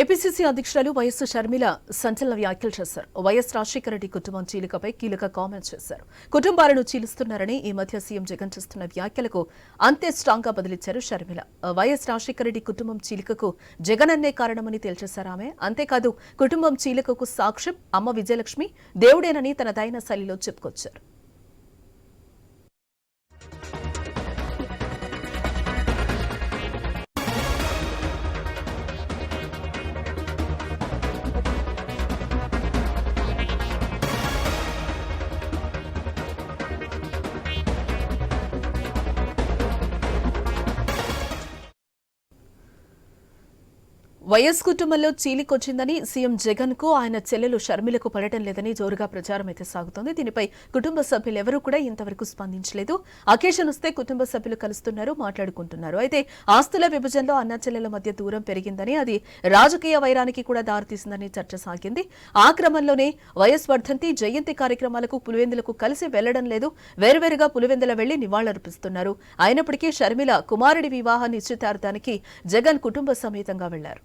APCC అధ్యక్షురాలు YS Sharmila సంచలన వ్యాఖ్యలు చేశారు. వైఎస్ రాజశేఖర రెడ్డి కుటుంబం చీలికపై కీలక కామెంట్స్ చేశారు. కుటుంబాలను చీలుస్తున్నారని ఈ మధ్య సీఎం జగన్ చేస్తున్న వ్యాఖ్యలకు అంతే స్ట్రాంగ్గా బదిలిచ్చారు షర్మిల. వైఎస్ రాజశేఖర రెడ్డి కుటుంబం చీలికకు జగన్ అన్నే కారణమని తేల్చేశారు ఆమె. అంతేకాదు కుటుంబం చీలికకు సాక్ష్యం అమ్మ విజయలక్ష్మి దేవుడేనని తన దైన శైలిలో చెప్పుకొచ్చారు. వైఎస్ కుటుంబంలో చీలికొచ్చిందని సీఎం జగన్కు ఆయన చెల్లెలు షర్మిలకు పడటం లేదని జోరుగా ప్రచారం అయితే సాగుతోంది. దీనిపై కుటుంబ సభ్యులు ఎవరూ కూడా ఇంతవరకు స్పందించలేదు. అకేషన్ వస్తే కుటుంబ సభ్యులు కలుస్తున్నారు మాట్లాడుకుంటున్నారు. అయితే ఆస్తుల విభజనలో అన్న చెల్లెల మధ్య దూరం పెరిగిందని అది రాజకీయ వైరానికి కూడా దారితీసిందని చర్చ సాగింది. ఆ క్రమంలోనే వైఎస్ వర్ధంతి జయంతి కార్యక్రమాలకు పులివెందులకు కలిసి వెళ్ళడం లేదు. వేరువేరుగా పులివెందుల వెళ్ళి నివాళులర్పిస్తున్నారు. అయినప్పటికీ షర్మిల కుమారుడి వివాహ నిశ్చితార్థానికి జగన్ కుటుంబ సమేతంగా వెళ్ళారు.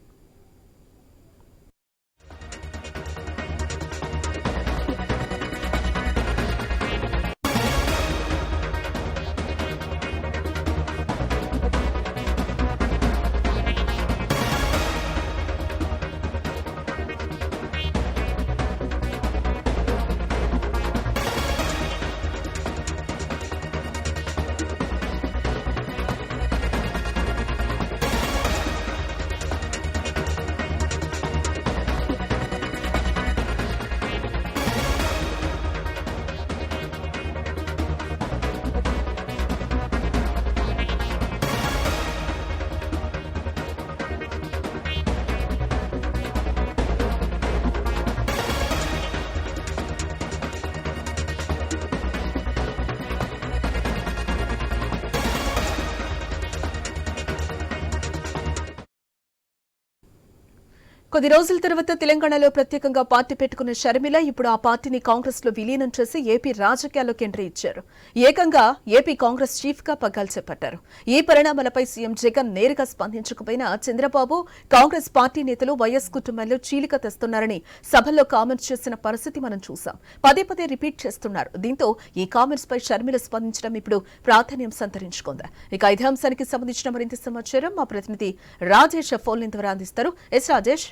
కొద్ది రోజుల తర్వాత తెలంగాణలో ప్రత్యేకంగా పార్టీ పెట్టుకున్న షర్మిల ఇప్పుడు ఆ పార్టీని కాంగ్రెస్లో విలీనం చేసి ఏపీ రాజకీయాల్లోకి ఎంట్రీ ఇచ్చారు ఏకంగా ఏపీ కాంగ్రెస్ చీఫ్గా పగ్గాలు చేపట్టారు. ఈ పరిణామాలపై సీఎం జగన్ నేరుగా స్పందించకపోయినా చంద్రబాబు కాంగ్రెస్ పార్టీ నేతలు వైఎస్ కుటుంబంలో చీలిక తెస్తున్నారని సభల్లో కామెంట్స్ చేసిన పరిస్థితి మనం చూసాం. పదే పదే రిపీట్ చేస్తున్నారు. దీంతో ఈ కామెంట్స్ పై షర్మిల స్పందించడం ఇప్పుడు ప్రాధాన్యం సంతరించుకుంది. ఇక ఇదే అంశానికి సంబంధించిన మరింత సమాచారం మా ప్రతినిధి రాజేష్ ఫోన్ ద్వారా అందిస్తారు. S Rajesh.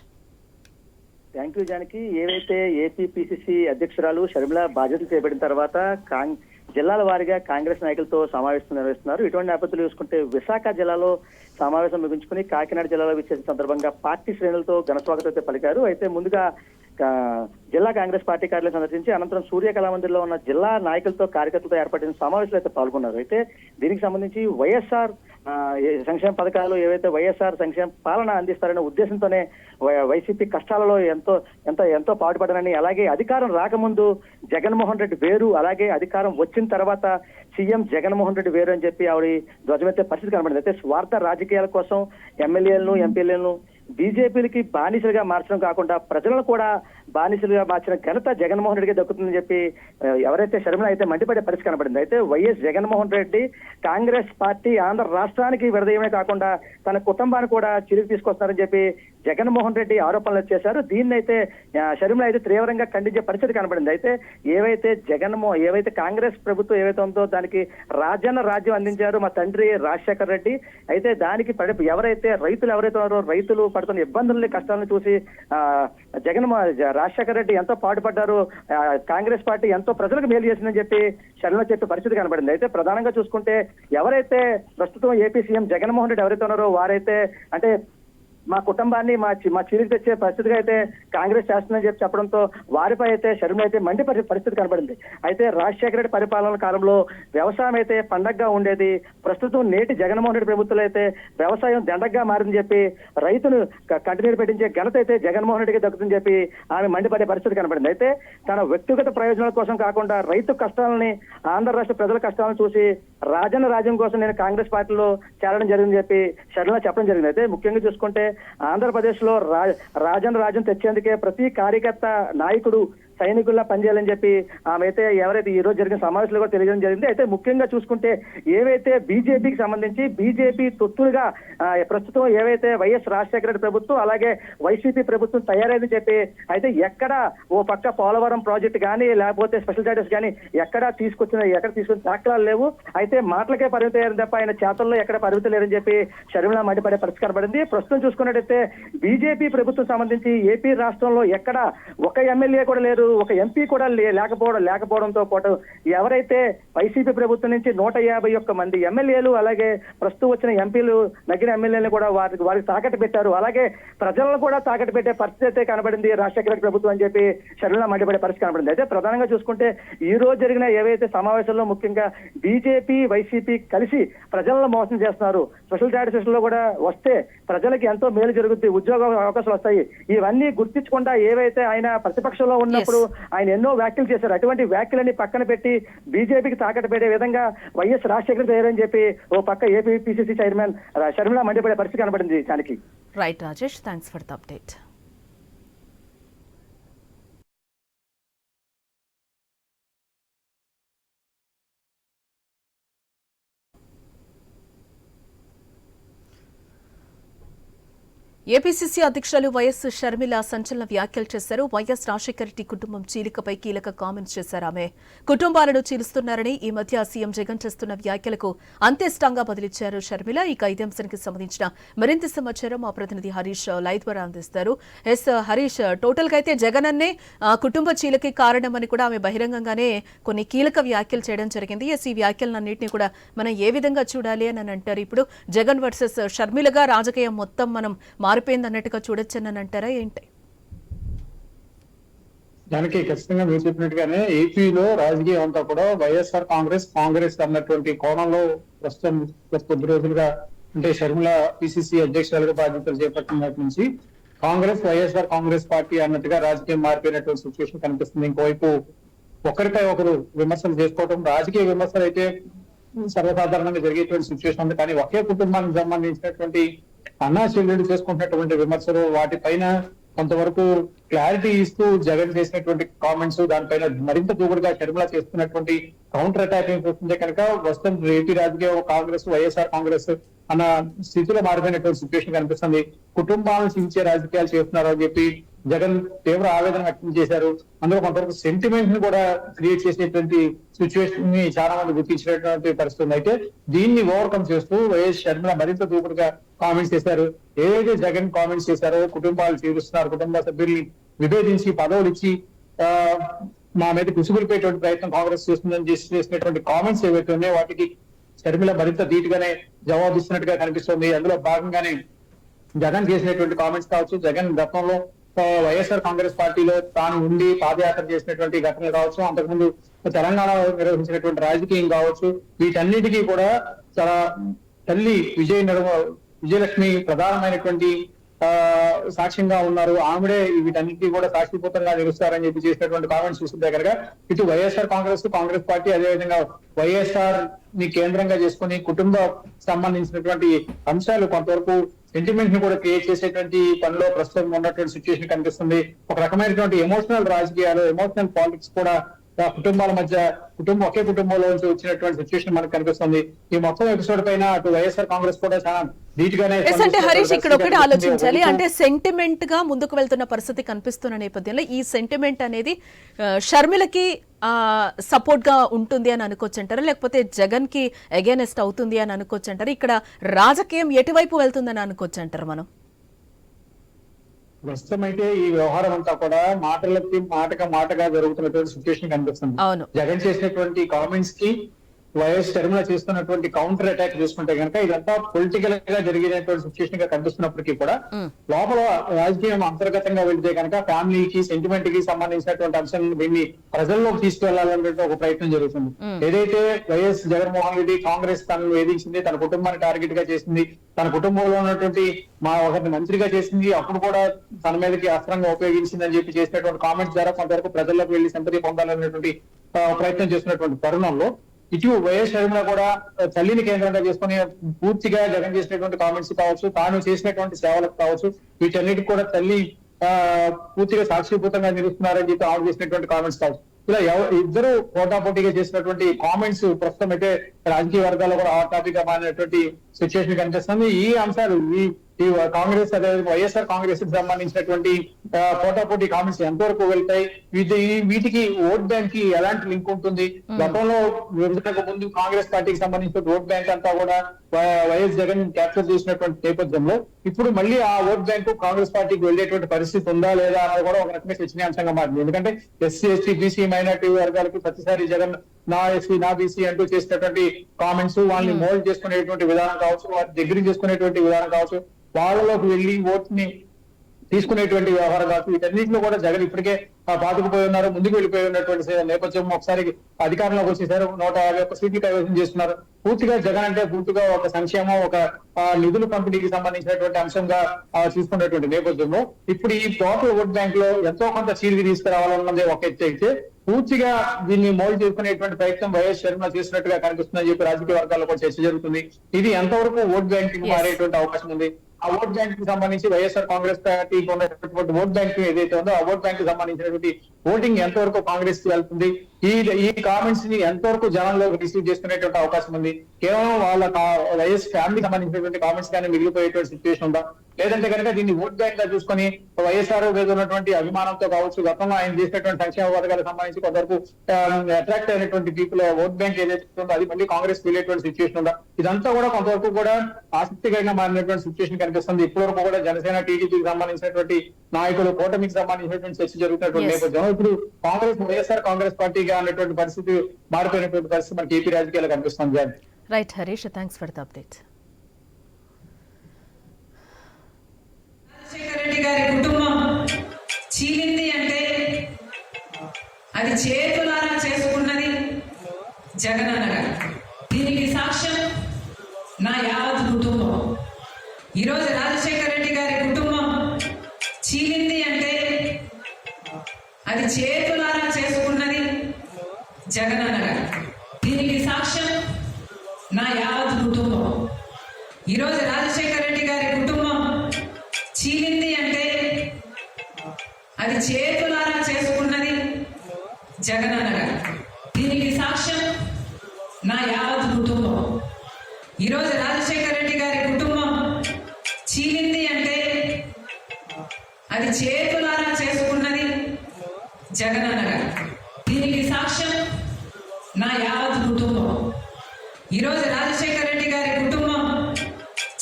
Thank you Janaki. ఏవైతే ఏపీపీసీసీ అధ్యక్షురాలు షర్మిల బాధ్యతలు చేపట్టిన తర్వాత కాంగ్ జిల్లాల వారీగా కాంగ్రెస్ నాయకులతో సమావేశం నిర్వహిస్తున్నారు. ఇటువంటి నేపథ్యంలో చూసుకుంటే విశాఖ జిల్లాలో సమావేశం ముగించుకుని కాకినాడ జిల్లాలో విచ్చేసిన సందర్భంగా పార్టీ శ్రేణులతో ఘన స్వాగతం అయితే పలికారు. అయితే ముందుగా జిల్లా కాంగ్రెస్ పార్టీ కార్యాలయం సందర్శించి అనంతరం సూర్య కళామందిర్లో ఉన్న జిల్లా నాయకులతో కార్యకర్తలతో ఏర్పడిన సమావేశంలో అయితే పాల్గొన్నారు. అయితే దీనికి సంబంధించి వైఎస్ఆర్ ఆ, సంక్షేమ పథకాలు ఏవైతే వైఎస్ఆర్ సంక్షేమ పాలన అందిస్తారనే ఉద్దేశంతోనే వై- వైసీపీ కష్టాలలో ఎంతో ఎంతో ఎంతో పాటుపడనని అలాగే అధికారం రాకముందు జగన్మోహన్ రెడ్డి వేరు అలాగే అధికారం వచ్చిన తర్వాత సీఎం జగన్మోహన్ రెడ్డి వేరు అని చెప్పి ఆవిడ ధ్వజమెత్తే పరిస్థితి కనబడింది. అయితే స్వార్థ రాజకీయాల కోసం ఎమ్మెల్యేలను ఎంపీలను బీజేపీలకి బానిసలుగా మార్చడం కాకుండా ప్రజలను కూడా బానిసలుగా మార్చిన ఘనత జగన్మోహన్ రెడ్డికి దక్కుతుందని చెప్పి ఎవరైతే శర్మిల అయితే మండిపడే పరిస్థితి కనబడింది. అయితే వైఎస్ జగన్మోహన్ రెడ్డి కాంగ్రెస్ పార్టీ ఆంధ్ర రాష్ట్రానికి విడదీయమే కాకుండా తన కుటుంబాన్ని కూడా చిరుకు తీసుకొస్తారని చెప్పి జగన్మోహన్ రెడ్డి ఆరోపణలు చేశారు. దీన్ని అయితే షర్మిల అయితే తీవ్రంగా ఖండించే పరిస్థితి కనబడింది. అయితే ఏవైతే జగన్మో ఏవైతే కాంగ్రెస్ ప్రభుత్వం ఏవైతే ఉందో దానికి రాజన్న రాజ్యం అందించారు మా తండ్రి రాజశేఖర్ రెడ్డి. అయితే దానికి పడి ఎవరైతే రైతులు ఎవరైతే ఉన్నారో రైతులు పడుతున్న ఇబ్బందుల్ని కష్టాలను చూసి ఆ, జగన్ రాజశేఖర్ రెడ్డి ఎంతో పాటుపడ్డారు. కాంగ్రెస్ పార్టీ ఎంతో ప్రజలకు మేలు చేసిందని చెప్పి శరణలో చెప్పే పరిస్థితి కనబడింది. అయితే ప్రధానంగా చూసుకుంటే ఎవరైతే ప్రస్తుతం ఏపీ సీఎం జగన్మోహన్ రెడ్డి ఎవరైతే ఉన్నారో వారైతే అంటే మా కుటుంబాన్ని మా చి- మా చిరికి తెచ్చే పరిస్థితిగా అయితే కాంగ్రెస్ చేస్తుందని చెప్పి చెప్పడంతో వారిపై అయితే షర్మిల అయితే మండిపడే పరిస్థితి కనబడింది. అయితే రాజశేఖర రెడ్డి పరిపాలన కాలంలో వ్యవసాయం అయితే పండగగా ఉండేది. ప్రస్తుతం నేటి జగన్మోహన్ రెడ్డి ప్రభుత్వం అయితే వ్యవసాయం దండగ్గా మారిందని చెప్పి రైతును క- కంటినీరు పెట్టించే ఘనత అయితే జగన్మోహన్ రెడ్డికి దక్కుతుందని చెప్పి ఆమె మండిపడే పరిస్థితి కనబడింది. అయితే తన వ్యక్తిగత ప్రయోజనాల కోసం కాకుండా రైతు కష్టాలని ఆంధ్ర రాష్ట్ర ప్రజల కష్టాలను చూసి రాజన్న రాజ్యం కోసం నేను కాంగ్రెస్ పార్టీలో చేరడం జరిగిందని చెప్పి షర్మిల చెప్పడం జరిగింది. అయితే ముఖ్యంగా చూసుకుంటే ఆంధ్రప్రదేశ్లో రా రాజన్న రాజ్యం తెచ్చేందుకే ప్రతి కార్యకర్త నాయకుడు సైనికుల్లా పనిచేయాలని చెప్పి ఆమె అయితే ఎవరైతే ఈ రోజు జరిగిన సమావేశంలో కూడా తెలియజేయడం జరిగింది. అయితే ముఖ్యంగా చూసుకుంటే ఏవైతే బీజేపీకి సంబంధించి బీజేపీ తొత్తులుగా ప్రస్తుతం ఏవైతే వైఎస్ రాజశేఖర రెడ్డి ప్రభుత్వం అలాగే వైసీపీ ప్రభుత్వం తయారైందని చెప్పి అయితే ఎక్కడ ఓ పక్క పోలవరం ప్రాజెక్ట్ కానీ లేకపోతే స్పెషల్ స్టేటస్ కానీ ఎక్కడ తీసుకొచ్చిన ఎక్కడ తీసుకొచ్చిన దాఖలాలు లేవు. అయితే మాటలకే పరిమితం అయ్యారు తప్ప ఆయన చేతల్లో ఎక్కడ పరిమితం లేరని చెప్పి షర్మిల మండిపడే పరిస్థితి కనబడింది. ప్రస్తుతం చూసుకున్నట్టయితే బీజేపీ ప్రభుత్వం సంబంధించి ఏపీ రాష్ట్రంలో ఎక్కడ ఒక ఎమ్మెల్యే కూడా లేరు. ఒక ఎంపీ కూడా లేకపోవడం లేకపోవడంతో పాటు ఎవరైతే వైసీపీ ప్రభుత్వం నుంచి నూట యాభై ఒక్క మంది ఎమ్మెల్యేలు అలాగే ప్రస్తుతం వచ్చిన ఎంపీలు నగిన ఎమ్మెల్యేలు కూడా వారికి వారికి తాకట్టు పెట్టారు. అలాగే ప్రజలను కూడా తాకట్టు పెట్టే పరిస్థితి అయితే కనబడింది రాజశేఖర రెడ్డి ప్రభుత్వం అని చెప్పి షర్మిల మండిపడే పరిస్థితి కనబడింది. అయితే ప్రధానంగా చూసుకుంటే ఈ రోజు జరిగిన ఏవైతే సమావేశంలో ముఖ్యంగా బీజేపీ వైసీపీ కలిసి ప్రజలను మోసం చేస్తున్నారు. స్పెషల్ స్టాటస్లో కూడా వస్తే ప్రజలకి ఎంతో మేలు జరుగుద్ది ఉద్యోగ అవకాశాలు వస్తాయి. ఇవన్నీ గుర్తించకుండా ఏవైతే ఆయన ప్రతిపక్షంలో ఉన్నప్పుడు ఆయన ఎన్నో వ్యాఖ్యలు చేశారు. అటువంటి వ్యాఖ్యలన్నీ పక్కన పెట్టి బీజేపీకి తాకట్టు పెట్టే విధంగా వైఎస్ రాజశేఖర్ తయారని చెప్పి ఓ పక్క ఏపీ పిసిసి చైర్మన్ షర్మిల మండిపడే పరిస్థితి కనబడింది దానికి. Right Rajesh thanks for the update APCC అధ్యక్షులు వైఎస్ షర్మిల సంచలన వ్యాఖ్యలు చేశారు. వైఎస్ రాజశేఖర రెడ్డి కుటుంబం చీలికపై కీలక కామెంట్స్ చేశారు ఆమె. కుటుంబాలను చీలుస్తున్నారని ఈ మధ్య సీఎం జగన్ చేస్తున్న వ్యాఖ్యలకు అంత్యష్టంగా బదిలిచ్చారు షర్మిల. ఇక ఇదే అంశానికి సంబంధించిన మరింత సమాచారం మా ప్రతినిధి హరీష్ లైవ్ ద్వారా అందిస్తారు. ఎస్ హరీష్ టోటల్గా అయితే జగన్ అన్నే కుటుంబ చీలకి కారణమని కూడా ఆమె బహిరంగంగానే కొన్ని కీలక వ్యాఖ్యలు చేయడం జరిగింది. ఎస్ ఈ వ్యాఖ్యలన్నింటినీ కూడా మనం ఏ విధంగా చూడాలి అని అంటారు. ఇప్పుడు జగన్ వర్సెస్ షర్మిలగా రాజకీయం మొత్తం మనం మారిపోయింది అన్నట్టుగా చూడొచ్చని అంటారా ఏంటి? దానికి ఖచ్చితంగా మీరు చెప్పినట్టుగానే ఏపీలో రాజకీయం అంతా కూడా వైఎస్ఆర్ కాంగ్రెస్ కాంగ్రెస్ అన్నటువంటి కోణంలో ప్రస్తుతం కొద్ది రోజులుగా అంటే షర్మిల పిసిసి అధ్యక్షురాలుగా బాధ్యతలు చేపట్టినప్పటి నుంచి కాంగ్రెస్ వైఎస్ఆర్ కాంగ్రెస్ పార్టీ అన్నట్టుగా రాజకీయం మారిపోయినటువంటి సిచ్యువేషన్ కనిపిస్తుంది. ఇంకోవైపు ఒకరిపై ఒకరు విమర్శలు చేసుకోవడం రాజకీయ విమర్శలు అయితే సర్వసాధారణంగా జరిగేటువంటి సిచ్యువేషన్ ఉంది. కానీ ఒకే కుటుంబానికి సంబంధించినటువంటి అన్నా చెల్లెలు చేసుకుంటున్నటువంటి విమర్శలు వాటిపైన కొంతవరకు క్లారిటీ ఇస్తూ జగన్ చేసినటువంటి కామెంట్స్ దానిపైన మరింత దూకుడుగా షర్మిల చేస్తున్నటువంటి కౌంటర్ అటాకింగ్ చూస్తుంటే కనుక వస్తున్న ఏపీ రాజకీయ కాంగ్రెస్ వైఎస్ఆర్ కాంగ్రెస్ అన్న స్థితిలో మారిపోయినటువంటి సిచ్యువేషన్ కనిపిస్తుంది. కుటుంబాలను సించే రాజకీయాలు చేస్తున్నారు అని చెప్పి జగన్ తీవ్ర ఆవేదన వ్యక్తం చేశారు. అందులో కొంతవరకు సెంటిమెంట్ని కూడా క్రియేట్ చేసేటువంటి సిచ్యువేషన్ని చాలా మంది గుర్తించినటువంటి పరిస్థితి అయితే దీన్ని ఓవర్కమ్ చేస్తూ వైఎస్ షర్మిల మరింత దూకుడుగా కామెంట్స్ చేశారు. ఏదైతే జగన్ కామెంట్స్ చేశారో కుటుంబాలు తీరుస్తున్నారు కుటుంబ సభ్యుల్ని విభేదించి పదవులు ఇచ్చి ఆ, మా మీద కుసుగురిపోయేటువంటి ప్రయత్నం కాంగ్రెస్ చేస్తుందని చేసి చేసినటువంటి కామెంట్స్ ఏవైతే ఉన్నాయో వాటికి షర్మిల మరింత ధీటుగానే జవాబిస్తున్నట్టుగా కనిపిస్తుంది. అందులో భాగంగానే జగన్ చేసినటువంటి కామెంట్స్ కావచ్చు. జగన్ గతంలో వైఎస్ఆర్ కాంగ్రెస్ పార్టీలో తాను ఉండి పాదయాత్ర చేసినటువంటి ఘటనలు కావచ్చు అంతకుముందు తెలంగాణ నిర్వహించినటువంటి రాజకీయం కావచ్చు వీటన్నిటికీ కూడా చాలా తల్లి విజయ నిర్మ విజయలక్ష్మి ప్రధానమైనటువంటి ఆ సాక్ష్యంగా ఉన్నారు. ఆవిడే వీటన్నిటికీ కూడా సాక్షిభూతంగా నిలుస్తారని చెప్పి చేసినటువంటి కామెంట్స్ చూస్తుంటే కనుక ఇటు వైఎస్ఆర్ కాంగ్రెస్ కాంగ్రెస్ పార్టీ అదేవిధంగా వైఎస్ఆర్ని కేంద్రంగా చేసుకుని కుటుంబ సంబంధించినటువంటి అంశాలు కొంతవరకు సెంటిమెంట్ని కూడా క్రియేట్ చేసేటువంటి పనిలో ప్రస్తుతం ఉన్నటువంటి సిచ్యువేషన్ కనిపిస్తుంది. ఒక రకమైనటువంటి ఎమోషనల్ రాజకీయాలు ఎమోషనల్ పాలిటిక్స్ కూడా కుటుంబాల మధ్య కుటుంబం ఒకే కుటుంబంలో నుంచి వచ్చినటువంటి సిచ్యువేషన్ మనకు కనిపిస్తుంది. ఈ మొత్తం ఎపిసోడ్ పైన అటు వైఎస్ఆర్ కాంగ్రెస్ కూడా చాలా అంటే హరీష్ ఇక్కడ ఒకటి. ఆలోచించాలి. అంటే సెంటిమెంట్గా ముందుకు వెళ్తున్న పరిస్థితి కనిపిస్తున్న నేపథ్యంలో ఈ సెంటిమెంట్ అనేది షర్మిలకి సపోర్ట్గా ఉంటుంది అని అనుకోవచ్చు అంటారా లేకపోతే జగన్కి అగేనెస్ట్ అవుతుంది అని అనుకోవచ్చు అంటారా ఇక్కడ రాజకీయం ఎటువైపు వెళ్తుందని అనుకోవచ్చు అంటారు మనం? ప్రస్తుతం అయితే ఈ వ్యవహారం అంతా కూడా మాటలకి మాటగా మాటగా జరుగుతున్నటువంటి సిచ్యువేషన్ కనిపిస్తుంది. జగన్ చేసినటువంటి కామెంట్స్కి వైఎస్ షర్మిల చేస్తున్నటువంటి కౌంటర్ అటాక్ చూసుకుంటే కనుక ఇదంతా పొలిటికల్గా జరిగినటువంటి సిచ్యువేషన్గా కనిపిస్తున్నప్పటికీ కూడా. లోపల రాజకీయం అంతర్గతంగా వెళ్తే కనుక ఫ్యామిలీకి సెంటిమెంట్కి సంబంధించినటువంటి అంశం దీన్ని ప్రజల్లోకి తీసుకెళ్ళాలనే ఒక ప్రయత్నం జరుగుతుంది. ఏదైతే వైఎస్ జగన్మోహన్ రెడ్డి కాంగ్రెస్ తనను వేధించింది తన కుటుంబాన్ని టార్గెట్గా చేసింది తన కుటుంబంలో ఉన్నటువంటి మా ఒకరిని మంత్రిగా చేసింది అప్పుడు కూడా తన మీదకి అస్త్రంగా ఉపయోగించింది అని చెప్పి చేసినటువంటి కామెంట్స్ ద్వారా కొంతవరకు ప్రజల్లోకి వెళ్ళి సంతతి పొందాలనేటువంటి ప్రయత్నం చేస్తున్నటువంటి తరుణంలో ఇటు వైఎస్ షర్మిల కూడా తల్లిని కేంద్రంగా చేసుకుని పూర్తిగా జగన్ చేసినటువంటి కామెంట్స్ కావచ్చు తాను చేసినటువంటి సేవలకు కావచ్చు వీటన్నిటికి కూడా తల్లి ఆ, పూర్తిగా సాక్షిభూతంగా నిలుస్తున్నారని చెప్పి ఆవిడ చేసినటువంటి కామెంట్స్ కావచ్చు. ఇలా ఎవ- ఇద్దరు పోటాపోటీగా చేసినటువంటి కామెంట్స్ ప్రస్తుతం అయితే రాజకీయ వర్గాల్లో కూడా హాట్ టాపిక్గా మారినటువంటి సిచ్యువేషన్ కనిపిస్తుంది. ఈ అంశాలు ఈ ఈ కాంగ్రెస్ అదే వైఎస్ఆర్ కాంగ్రెస్కి సంబంధించినటువంటి పోటాపోటీ కామెంట్స్ ఎంతవరకు వెళ్తాయి? వీటి వీటికి ఓట్ బ్యాంక్కి ఎలాంటి లింక్ ఉంటుంది? గతంలో విభజనకు ముందు కాంగ్రెస్ పార్టీకి సంబంధించిన ఓట్ బ్యాంక్ అంతా కూడా వైఎస్ జగన్ క్యాప్చర్ చేసినటువంటి నేపథ్యంలో ఇప్పుడు మళ్ళీ ఆ ఓట్ బ్యాంకు కాంగ్రెస్ పార్టీకి వెళ్ళేటువంటి పరిస్థితి ఉందా లేదా అన్నది కూడా ఒక రకమైన చర్చనీయాంశంగా మారింది. ఎందుకంటే ఎస్సీ ఎస్టీ బీసీ మైనార్టీ వర్గాలకు ప్రతిసారి జగన్ నా ఎస్సీ నా బీసీ అంటూ చేసినటువంటి కామెంట్స్ వాళ్ళని మోల్డ్ చేసుకునేటువంటి విధానం కావచ్చు వారి దగ్గర చేసుకునేటువంటి విధానం కావచ్చు వాళ్ళలోకి వెళ్ళి ఓట్ని తీసుకునేటువంటి వ్యవహారం కావచ్చు వీటన్నిటిలో కూడా జగన్ ఇప్పటికే పాతుకుపోయి ఉన్నారు ముందుకు వెళ్ళిపోయి ఉన్నటువంటి నేపథ్యం ఒకసారి అధికారంలోకి వచ్చేసారు నూట యాభై ఒక్క సీట్లు కైవసం చేస్తున్నారు. పూర్తిగా జగన్ అంటే పూర్తిగా ఒక సంక్షేమం ఒక నిధుల పంపిణీకి సంబంధించినటువంటి అంశంగా ఆ, తీసుకున్నటువంటి నేపథ్యంలో ఇప్పుడు ఈ టోటల్ ఓట్ బ్యాంక్లో ఎంతో కొంత చీలికి తీసుకురావాలన్నది ఒక ఎత్తు అయితే పూర్తిగా దీన్ని మోల్డ్ చేసుకునేటువంటి ప్రయత్నం వైఎస్ శర్మ చేసినట్టుగా కనిపిస్తుందని చెప్పి రాజకీయ వర్గాల్లో కూడా చర్చ జరుగుతుంది. ఇది ఎంతవరకు ఓట్ బ్యాంక్ Yes. మారేటువంటి అవకాశం ఉంది? ఆ ఓట్ బ్యాంక్కి సంబంధించి వైఎస్ఆర్ కాంగ్రెస్ పార్టీకి ఉన్నటువంటి ఓట్ బ్యాంక్ ఏదైతే ఉందో ఆ ఓట్ బ్యాంక్కి సంబంధించినటువంటి ఓటింగ్ ఎంతవరకు కాంగ్రెస్కి వెళ్తుంది? ఈ ఈ కామెంట్స్ని ఎంతవరకు జనంలో రిసీవ్ చేసుకునేటువంటి అవకాశం ఉంది? కేవలం వాళ్ళ వైఎస్ ఫ్యామిలీ సంబంధించినటువంటి కామెంట్స్ కానీ మిగిలిపోయేటువంటి సిచ్యువేషన్ ఉందా? లేదంటే కనుక దీన్ని ఓట్ బ్యాంక్గా చూసుకొని వైఎస్ఆర్ మీద ఉన్నటువంటి అభిమానంతో కావచ్చు గతంలో ఆయన చేసినటువంటి సంక్షేమ పథకాలకు సంబంధించి కొందరు అట్రాక్ట్ అయినటువంటి పీపుల్ ఓట్ బ్యాంక్ ఏదైతే ఉందో అది మళ్ళీ కాంగ్రెస్ వెళ్ళేటువంటి సిచ్యువేషన్ ఉందా? ఇదంతా కూడా కొంతవరకు కూడా ఆసక్తికరంగా మారినటువంటి సిచ్యువేషన్ కనిపిస్తుంది ఇప్పటి వరకు కూడా జనసేన టీడీపీకి సంబంధించినటువంటి నాయకులు కూటమికి సంబంధించినటువంటి చర్చ జరుగుతున్నటువంటి Yes. నేపథ్యంలో ఇప్పుడు కాంగ్రెస్ వైఎస్ఆర్ కాంగ్రెస్ పార్టీగా అనేటువంటి పరిస్థితి మారిపోయినటువంటి పరిస్థితి మనకి ఏపీ రాజకీయాలు కనిపిస్తుంది. Right Harish thanks for the update Reddy గారి కుటుంబం చీలింది అంటే అది చేతులారా చేసుకున్నది జగనన్న గారు. దీనికి సాక్ష్యం నా యావత్ కుటుంబం. ఈరోజు రాజశేఖర రెడ్డి గారి కుటుంబం చీలింది అంటే అది చేతులారా చేసుకున్నది జగనన్న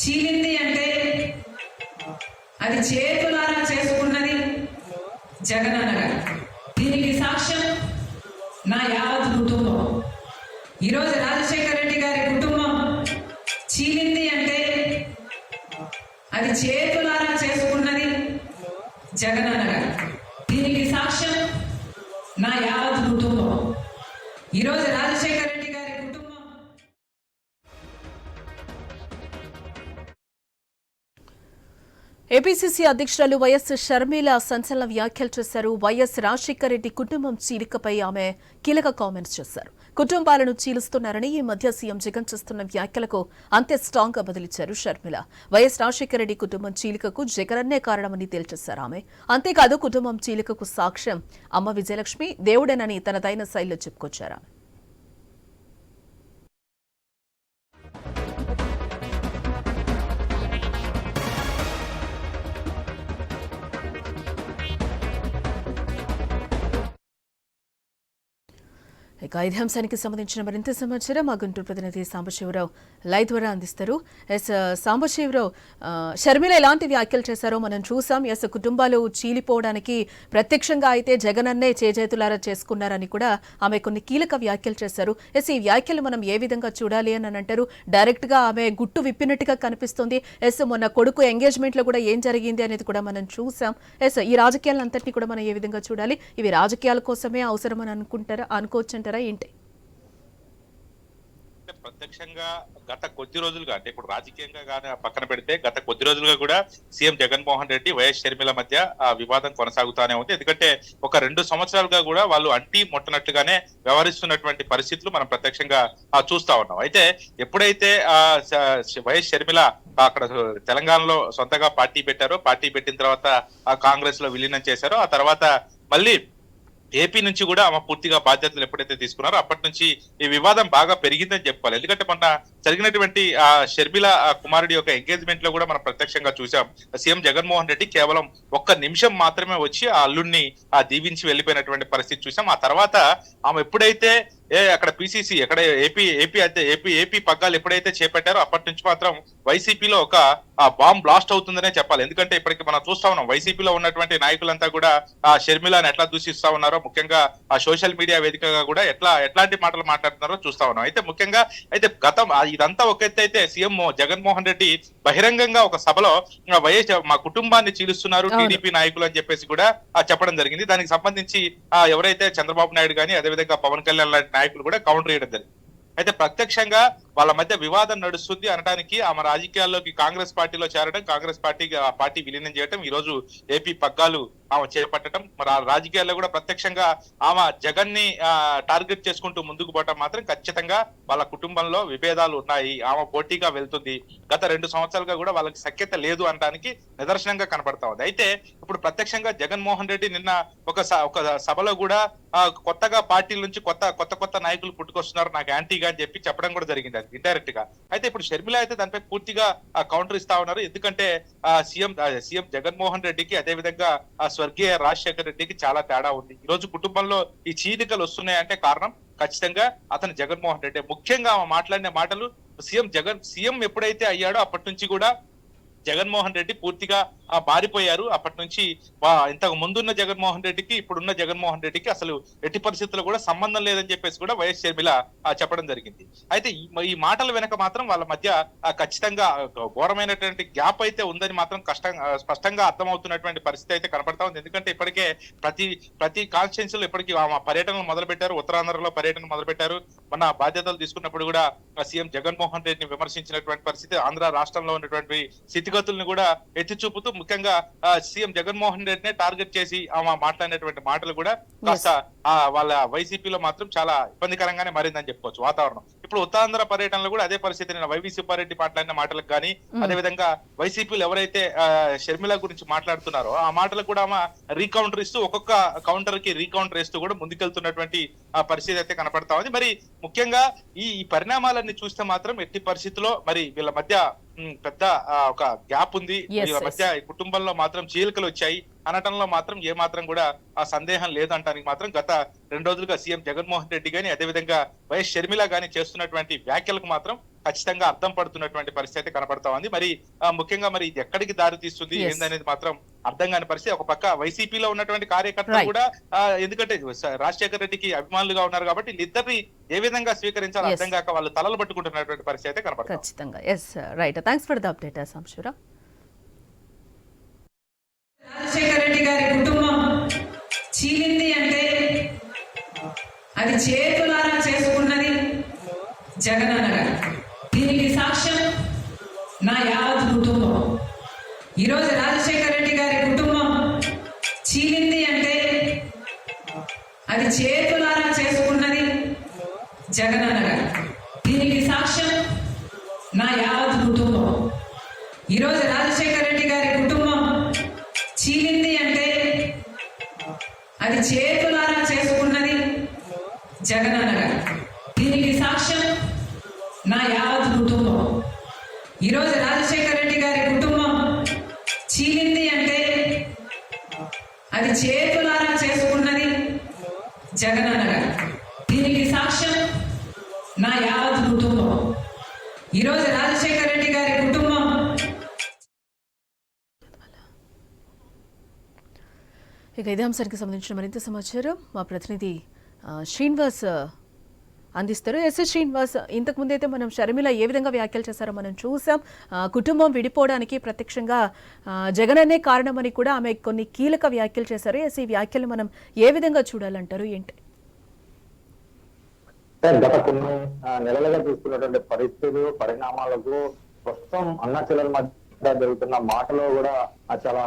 చీలింది అంటే అది చేతులారా చేసుకున్నది జగనన్న గారు. దీనికి సాక్ష్యం నా యావత్ ఏపీసీసీ అధ్యక్షురాలు వైఎస్ షర్మిల సంచలన వ్యాఖ్యలు చేశారు. వైఎస్ రాజశేఖర రెడ్డి కుటుంబం చీలికపై ఆమె కీలక కామెంట్స్ చేశారు. కుటుంబాలను చీలుస్తున్నారని ఈ మధ్య సీఎం జగన్ చేస్తున్న వ్యాఖ్యలకు అంతే స్ట్రాంగ్గా బదిలిచ్చారు షర్మిల. వైఎస్ రాజశేఖర రెడ్డి కుటుంబం చీలికకు జగనన్నే కారణమని తేల్చేశారు ఆమె. అంతేకాదు కుటుంబం చీలికకు సాక్ష్యం అమ్మ విజయలక్ష్మి దేవుడేనని తనదైన శైలిలో చెప్పుకొచ్చారు ఆమె. ఇక అంశానికి సంబంధించిన మరింత సమాచారం మా గుంటూరు ప్రతినిధి సాంబశివరావు లైవ్ ద్వారా అందిస్తారు. ఎస్ సాంబశివరావు షర్మిల ఎలాంటి వ్యాఖ్యలు చేశారో మనం చూసాం. ఎస్ కుటుంబాలు చీలిపోవడానికి ప్రత్యక్షంగా అయితే జగనన్నే చేజేతులారా చేసుకున్నారని కూడా ఆమె కొన్ని కీలక వ్యాఖ్యలు చేశారు. ఎస్ ఈ వ్యాఖ్యలు మనం ఏ విధంగా చూడాలి అని అంటారు. డైరెక్ట్గా ఆమె గుట్టు విప్పినట్టుగా కనిపిస్తుంది. ఎస్ మొన్న కొడుకు ఎంగేజ్మెంట్లో కూడా ఏం జరిగింది అనేది కూడా మనం చూసాం. ఎస్ ఈ రాజకీయాలంతటినీ కూడా మనం ఏ విధంగా చూడాలి? ఇవి రాజకీయాల కోసమే అవసరమని అనుకుంటారా? అనుకోవచ్చు అంటారా ఏంటి? ప్రత్యక్షంగా గత కొద్ది రోజులుగా అంటే ఇప్పుడు రాజకీయంగా కానీ పక్కన పెడితే గత కొద్ది రోజులుగా కూడా సీఎం జగన్మోహన్ రెడ్డి వైఎస్ షర్మిల మధ్య ఆ వివాదం కొనసాగుతానే ఉంది. ఎందుకంటే ఒక రెండు సంవత్సరాలుగా కూడా వాళ్ళు అంటి ముట్టనట్టుగానే వ్యవహరిస్తున్నటువంటి పరిస్థితులు మనం ప్రత్యక్షంగా చూస్తా ఉన్నాం. అయితే ఎప్పుడైతే ఆ వైఎస్ షర్మిల అక్కడ తెలంగాణలో సొంతగా పార్టీ పెట్టారో పార్టీ పెట్టిన తర్వాత ఆ కాంగ్రెస్లో విలీనం చేశారో ఆ తర్వాత మళ్ళీ ఏపీ నుంచి కూడా ఆమె పూర్తిగా బాధ్యతలు ఎప్పుడైతే తీసుకున్నారో అప్పటి నుంచి ఈ వివాదం బాగా పెరిగిందని చెప్పాలి. ఎందుకంటే మొన్న జరిగినటువంటి ఆ షర్మిల కుమారుడి యొక్క ఎంగేజ్మెంట్లో కూడా మనం ప్రత్యక్షంగా చూసాం సీఎం జగన్మోహన్ రెడ్డి కేవలం ఒక్క నిమిషం మాత్రమే వచ్చి ఆ అల్లుడిని ఆ దీవించి వెళ్ళిపోయినటువంటి పరిస్థితి చూసాం ఆ తర్వాత ఆమె ఎప్పుడైతే ఏ అక్కడ పిసిసి ఎక్కడ ఏపీ ఏపీ అయితే ఏపీ ఏపీ పగ్గాలు ఎప్పుడైతే చేపట్టారో అప్పటి నుంచి మాత్రం వైసీపీలో ఒక ఆ బాంబ్ బ్లాస్ట్ అవుతుందనే చెప్పాలి. ఎందుకంటే ఇప్పటికి మనం చూస్తా ఉన్నాం వైసీపీలో ఉన్నటువంటి నాయకులంతా కూడా ఆ షర్మిలాని ఎట్లా దూషిస్తా ఉన్నారో ముఖ్యంగా ఆ సోషల్ మీడియా వేదికగా కూడా ఎట్లా ఎట్లాంటి మాటలు మాట్లాడుతున్నారో చూస్తా ఉన్నాం. అయితే ముఖ్యంగా అయితే గతం ఇదంతా ఒక ఎత్తు అయితే సీఎం జగన్మోహన్ రెడ్డి బహిరంగంగా ఒక సభలో వైఎస్ మా కుటుంబాన్ని చీలుస్తున్నారు. టీడీపీ నాయకులు అని చెప్పేసి కూడా చెప్పడం జరిగింది. దానికి సంబంధించి ఎవరైతే చంద్రబాబు నాయుడు గాని అదేవిధంగా పవన్ కళ్యాణ్ లాంటి నాయకులు కూడా కౌంటర్ చేయడం జరిగింది. అయితే ప్రత్యక్షంగా వాళ్ళ మధ్య వివాదం నడుస్తుంది అనడానికి ఆమె రాజకీయాల్లోకి కాంగ్రెస్ పార్టీలో చేరడం కాంగ్రెస్ పార్టీకి ఆ పార్టీ విలీనం చేయడం ఈ రోజు ఏపీ పగ్గాలు ఆమె చేపట్టడం మరి ఆ రాజకీయాల్లో కూడా ప్రత్యక్షంగా ఆమె జగన్ని టార్గెట్ చేసుకుంటూ ముందుకు పోవటం మాత్రం ఖచ్చితంగా వాళ్ళ కుటుంబంలో విభేదాలు ఉన్నాయి. ఆమె పోటీగా వెళ్తుంది. గత రెండు సంవత్సరాలుగా కూడా వాళ్ళకి సఖ్యత లేదు అనడానికి నిదర్శనంగా కనపడతా ఉంది. అయితే ఇప్పుడు ప్రత్యక్షంగా జగన్మోహన్ రెడ్డి నిన్న ఒక స- ఒక సభలో కూడా కొత్తగా పార్టీల నుంచి కొత్త కొత్త కొత్త నాయకులు పుట్టుకొస్తున్నారు. నాకు యాంటీగా అని చెప్పి చెప్పడం కూడా జరిగింది చేశారు ఇండైరెక్ట్గా. అయితే ఇప్పుడు షర్మిల అయితే దానిపై పూర్తిగా కౌంటర్ ఇస్తా ఉన్నారు. ఎందుకంటే ఆ, సీఎం సీఎం జగన్మోహన్ రెడ్డికి అదే విధంగా ఆ స్వర్గీయ రాజశేఖర్ రెడ్డికి చాలా తేడా ఉంది. ఈ రోజు కుటుంబంలో ఈ చీలికలు వస్తున్నాయంటే కారణం ఖచ్చితంగా అతను జగన్మోహన్ రెడ్డి. ముఖ్యంగా మాట్లాడిన మాటలు సీఎం జగన్ సీఎం ఎప్పుడైతే అయ్యాడో అప్పటి నుంచి కూడా జగన్మోహన్ రెడ్డి పూర్తిగా ఆ, మారిపోయారు అప్పటి నుంచి వా- ఇంతకు ముందున్న జగన్మోహన్ రెడ్డికి ఇప్పుడున్న జగన్మోహన్ రెడ్డికి అసలు ఎట్టి పరిస్థితుల్లో కూడా సంబంధం లేదని చెప్పేసి కూడా వైఎస్ షర్మిల చెప్పడం జరిగింది. అయితే ఈ మాటల వెనక మాత్రం వాళ్ళ మధ్య ఖచ్చితంగా ఘోరమైనటువంటి గ్యాప్ అయితే ఉందని మాత్రం కష్టంగా స్పష్టంగా అర్థమవుతున్నటువంటి పరిస్థితి అయితే కనపడతా ఉంది. ఎందుకంటే ఇప్పటికే ప్రతి ప్రతి కాన్స్టిట్యున్సీలో ఇప్పటికీ ఆ పర్యటనలు మొదలు పెట్టారు ఉత్తరాంధ్రలో పర్యటన మొదలు పెట్టారు మన బాధ్యతలు తీసుకున్నప్పుడు కూడా సీఎం జగన్మోహన్ రెడ్డిని విమర్శించినటువంటి పరిస్థితి ఆంధ్ర రాష్ట్రంలో ఉన్నటువంటి స్థితిగతులను కూడా ఎత్తి చూపుతూ ముఖ్యంగా సీఎం జగన్మోహన్ రెడ్డినే టార్గెట్ చేసి ఆమె మాట్లాడినటువంటి మాటలు కూడా కాస్త ఆ, వాళ్ళ వైసీపీలో మాత్రం చాలా ఇబ్బందికరంగానే మారిందని చెప్పుకోవచ్చు వాతావరణం. ఇప్పుడు ఉత్తరాంధ్ర పర్యటనలో కూడా అదే పరిస్థితి నిన్న వైవి సుబ్బారెడ్డి మాట్లాడిన మాటలకు కానీ అదే విధంగా వైసీపీలు ఎవరైతే షర్మిల గురించి మాట్లాడుతున్నారో ఆ మాటలకు కూడా ఆమె రీకౌంటర్ ఇస్తూ ఒక్కొక్క కౌంటర్కి రీకౌంటర్ ఇస్తూ కూడా ముందుకెళ్తున్నటువంటి ఆ పరిస్థితి అయితే కనపడతా ఉంది. మరి ముఖ్యంగా ఈ పరిణామాలన్నీ చూస్తే మాత్రం ఎట్టి పరిస్థితిలో మరి వీళ్ళ మధ్య పెద్ద ఒక గ్యాప్ ఉంది. వీళ్ళ. మధ్య కుటుంబంలో మాత్రం చీలికలు వచ్చాయి. అనటంలో మాత్రం ఏ మాత్రం కూడా ఆ సందేహం లేదంటానికి మాత్రం గత రెండు రోజులుగా సీఎం జగన్మోహన్ రెడ్డి గాని అదేవిధంగా వైఎస్ షర్మిల గాని చేస్తున్నటువంటి వ్యాఖ్యలకు మాత్రం ఖచ్చితంగా అర్థం పడుతున్నటువంటి పరిస్థితి అయితే కనపడతా ఉంది. మరి ముఖ్యంగా మరి ఇది ఎక్కడికి దారి తీస్తుంది. ఏందనేది మాత్రం అర్థం కాని పరిస్థితి. ఒక పక్క వైసీపీలో ఉన్నటువంటి కార్యకర్తలు. కూడా ఎందుకంటే రాజశేఖర రెడ్డికి అభిమానులుగా ఉన్నారు కాబట్టి వీళ్ళిద్దరిని ఏ విధంగా స్వీకరించాలో. అర్థం కాక వాళ్ళు తలలు పట్టుకుంటున్నటువంటి పరిస్థితి అయితే కనపడుతుంది ఖచ్చితంగా. Yes right thanks for the update Rajasekhara Reddy గారి కుటుంబం చీలింది అంటే అది చేతులారా చేసుకున్నది జగన్ అది చేతులారా చేసుకున్నది? జగనన్న గారు. దీనికి సాక్ష్యం నా యావత్ కుటుంబం. ఈరోజు రాజశేఖర రెడ్డి గారి కుటుంబం. ఇక ఇదే అంశానికి సంబంధించిన మరింత సమాచారం. మా ప్రతినిధి శ్రీనివాస్ అందిస్తారు. ఎస్ఎస్ శ్రీనివాస్ ఇంతకుముందు అయితే మనం షర్మిల ఏ విధంగా వ్యాఖ్యలు చేశారో మనం చూసాం. కుటుంబం విడిపోవడానికి ప్రత్యక్షంగా ఆ, అనే కారణమని కూడా ఆమె కొన్ని కీలక వ్యాఖ్యలు చేశారు. ఎస్. ఈ వ్యాఖ్యలు మనం ఏ విధంగా చూడాలంటారు? ఏంటి? గత కొన్ని నెలలుగా చూస్తున్నటువంటి పరిస్థితులు పరిణామాలకు ప్రస్తుతం అన్నా చెల్లెల మధ్య జరుగుతున్న మాటలో కూడా ఆ, చాలా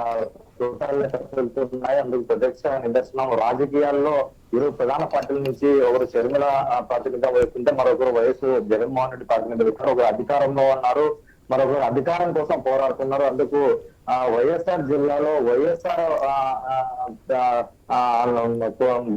వెళ్తున్నాయి. అందుకు ప్రత్యక్ష నిదర్శనం. రాజకీయాల్లో ఇరు ప్రధాన పార్టీల నుంచి ఒకరు షర్మిల ఆ, ప్రాతినిధ్యం వహిస్తుంటే మరొకరు వయసు జగన్మోహన్ రెడ్డి ప్రాతినిధ్యం వహిస్తున్నారు. ఒకరు అధికారంలో ఉన్నారు మరొకరు అధికారం కోసం పోరాడుతున్నారు. అందుకు ఆ, వైఎస్ఆర్ జిల్లాలో వైఎస్ఆర్ ఆ,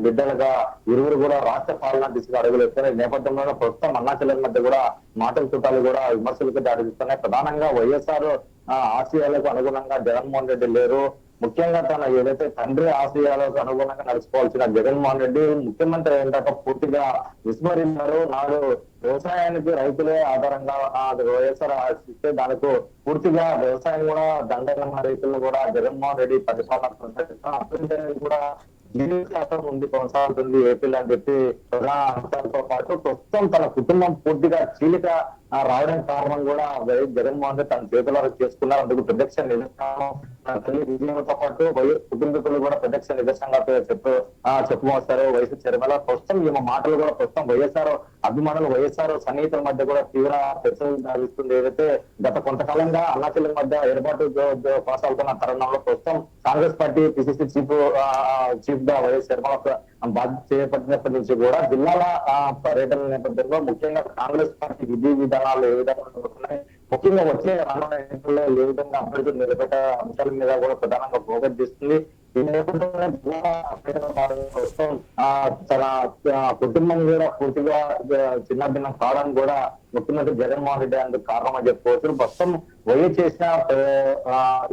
బిడ్డలుగా ఇరువురు కూడా రాష్ట్ర పాలన దిశగా అడుగులేస్తున్నాయి నేపథ్యంలో ప్రస్తుతం అన్నాచలం మధ్య కూడా మాటల చుట్టాలు కూడా విమర్శలకు దారితీస్తున్నాయి ప్రధానంగా వైఎస్ఆర్ ఆశయాలకు అనుగుణంగా జగన్మోహన్ రెడ్డి లేరు. ముఖ్యంగా తన ఏదైతే తండ్రి ఆశయాలకు అనుగుణంగా నడుచుకోవాల్సిన జగన్మోహన్ రెడ్డి ముఖ్యమంత్రి అయ్యాక పూర్తిగా విస్మరించారు. నాడు వ్యవసాయానికి రైతులే ఆధారంగా ఆ వైఎస్ఆర్ ఆశిస్తే దానికి పూర్తిగా వ్యవసాయం కూడా దండగన్న రైతులు కూడా జగన్మోహన్ రెడ్డి పరిపాలన కూడా జీవితం ఉంది కొనసాగుతుంది ఏపీలో అని చెప్పి ప్రధాన అంశాలతో పాటు ప్రస్తుతం తన కుటుంబం పూర్తిగా చీలిక రావడానికి కారణం కూడా వైఎస్ జగన్మోహన్ రెడ్డి తన చేతుల చేసుకున్నారు. అందుకు ప్రత్యక్ష నిదర్శనం తన తల్లి విజయంతో పాటు వైఎస్ కుటుంబీకులు కూడా ప్రత్యక్ష నిదర్శనంగా చెప్పు ఆ, చెప్పుకొస్తారు వయసు చర్మల ప్రస్తుతం ఈమె మాటలు కూడా ప్రస్తుతం వైఎస్ఆర్ అభిమానులు వైఎస్ఆర్ సన్నిహితుల మధ్య కూడా తీవ్ర చర్చలు సాగిస్తుంది ఏదైతే గత కొంతకాలంగా అన్నాచలం మధ్య ఏర్పాటు కొనసాగుతున్న తరుణంలో ప్రస్తుతం కాంగ్రెస్ పార్టీ పిసిసి చీఫ్ చీఫ్గా వైఎస్ శర్మ బాధ్యత చేపట్టినప్పటి నుంచి కూడా జిల్లాల పర్యటన నేపథ్యంలో ముఖ్యంగా కాంగ్రెస్ పార్టీ విధి విధానాలు ఏ విధంగా ముఖ్యంగా వచ్చే రానున్న ఏ విధంగా అభివృద్ధి నిలబెట్ట అంశాల మీద కూడా ప్రధానంగా ఫోకస్ చేస్తుంది. ఈ నేపథ్యంలో తన కుటుంబం కూడా పూర్తిగా చిన్న భిన్నం కావడానికి కూడా ముఖ్యమంత్రి జగన్మోహన్ రెడ్డి అందుకు కారణం అని చెప్పుకోవచ్చు. మొత్తం వయ చేసిన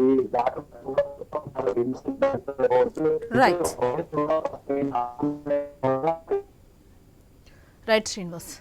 ఈ దాఖలు రైట్ శ్రీనివాస్